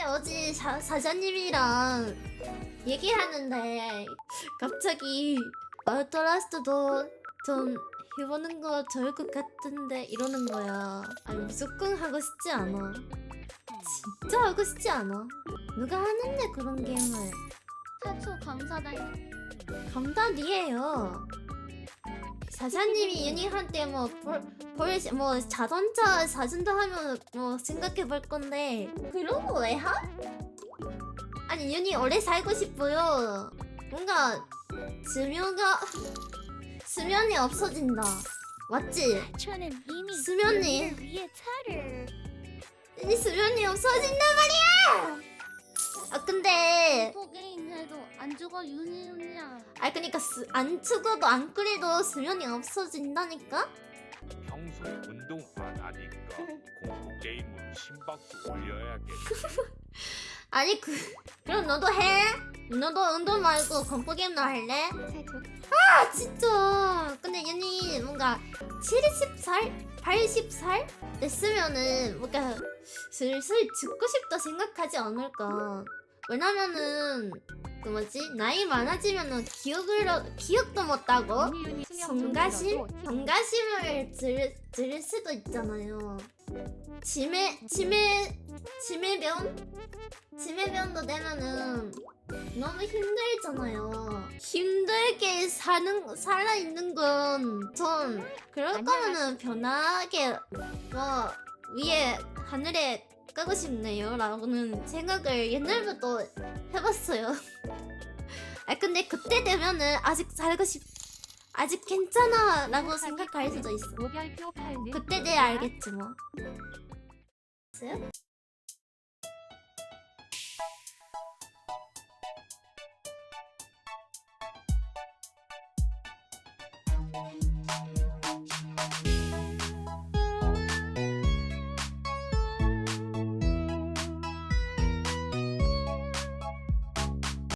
근데 어제 사, 사장님이랑 얘기하는데 갑자기 아웃라스트도 좀 해보는 거 좋을 것 같은데 이러는 거야. 아니 무조건 하고 싶지 않아. 진짜 하고 싶지 않아. 누가 하는데 그런 게임을 최초 감사달 감탄이에요. 사장님이 유니한테 뭐볼뭐 자동차 사준다 하면 뭐 생각해 볼 건데 그런 거왜 하? 아니 유니 오래 살고 싶어요. 뭔가 수명가 수면이 없어진다. 맞지? 저는 이미 수면이 위해 차를 이 수면이 없어진단 말이야. 아 근데 안 죽어 윤희윤이야 아 그니까 수, 안 죽어도 안 끓여도 수면이 없어진다니까? 평소에 운동 안 하니까 공포 게임으로 심박수 올려야겠네. 아니 그 그럼 너도 해? 너도 운동 말고 공포 게임나 할래? 아 진짜 근데 얘니 뭔가 70살? 80살? 됐으면은 뭔가 슬슬 죽고 싶다 생각하지 않을까 왜냐면은 그 뭐지 나이 많아지면은 기억을 기억도 못하고 성가심? 성가심을 들, 들을 수도 있잖아요. 치매, 치매, 치매병? 치매병도 되면은 너무 힘들잖아요. 힘들게 사는, 살아있는 건 전, 그럴 거면은 편하게, 뭐, 위에, 하늘에 가고 싶네요. 라고는 생각을 옛날부터 해봤어요. 아, 근데 그때 되면은 아직 살고 싶, 아직 괜찮아 라고 생각할 수도 있어 그때 돼야 알겠지 뭐 있어요?